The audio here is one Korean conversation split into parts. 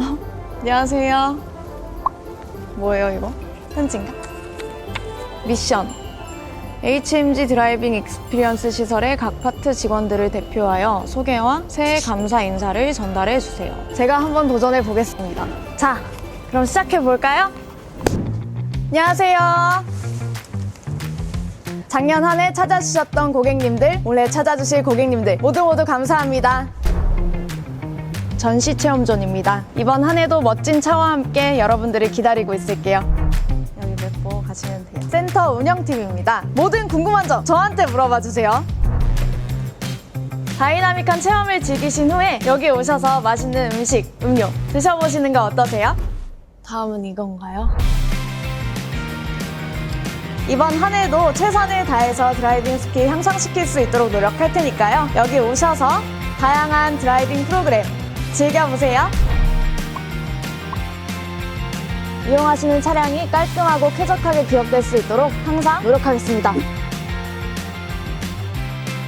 안녕하세요. 뭐예요, 이거? 편지인가? 미션. HMG 드라이빙 익스피리언스 시설의 각 파트 직원들을 대표하여 소개와 새해 감사 인사를 전달해 주세요. 제가 한번 도전해 보겠습니다. 자, 그럼 시작해 볼까요? 안녕하세요. 작년 한 해 찾아주셨던 고객님들, 올해 찾아주실 고객님들 모두 모두 감사합니다. 전시 체험존입니다. 이번 한 해도 멋진 차와 함께 여러분들을 기다리고 있을게요. 여기 몇 가시면 돼요. 센터 운영팀입니다. 모든 궁금한 점 저한테 물어봐 주세요. 다이나믹한 체험을 즐기신 후에 여기 오셔서 맛있는 음식, 음료 드셔보시는 거 어떠세요? 다음은 이건가요? 이번 한 해도 최선을 다해서 드라이빙 스킬 향상시킬 수 있도록 노력할 테니까요. 여기 오셔서 다양한 드라이빙 프로그램 즐겨보세요. 이용하시는 차량이 깔끔하고 쾌적하게 기억될 수 있도록 항상 노력하겠습니다.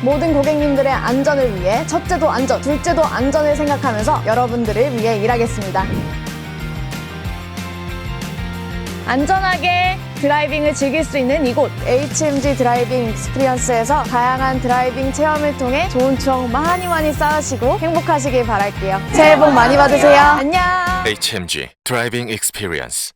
모든 고객님들의 안전을 위해 첫째도 안전, 둘째도 안전을 생각하면서 여러분들을 위해 일하겠습니다. 안전하게 드라이빙을 즐길 수 있는 이곳 HMG 드라이빙 익스피리언스에서 다양한 드라이빙 체험을 통해 좋은 추억 많이 많이 쌓으시고 행복하시길 바랄게요. 새해 복 많이 받으세요. 안녕. HMG Driving Experience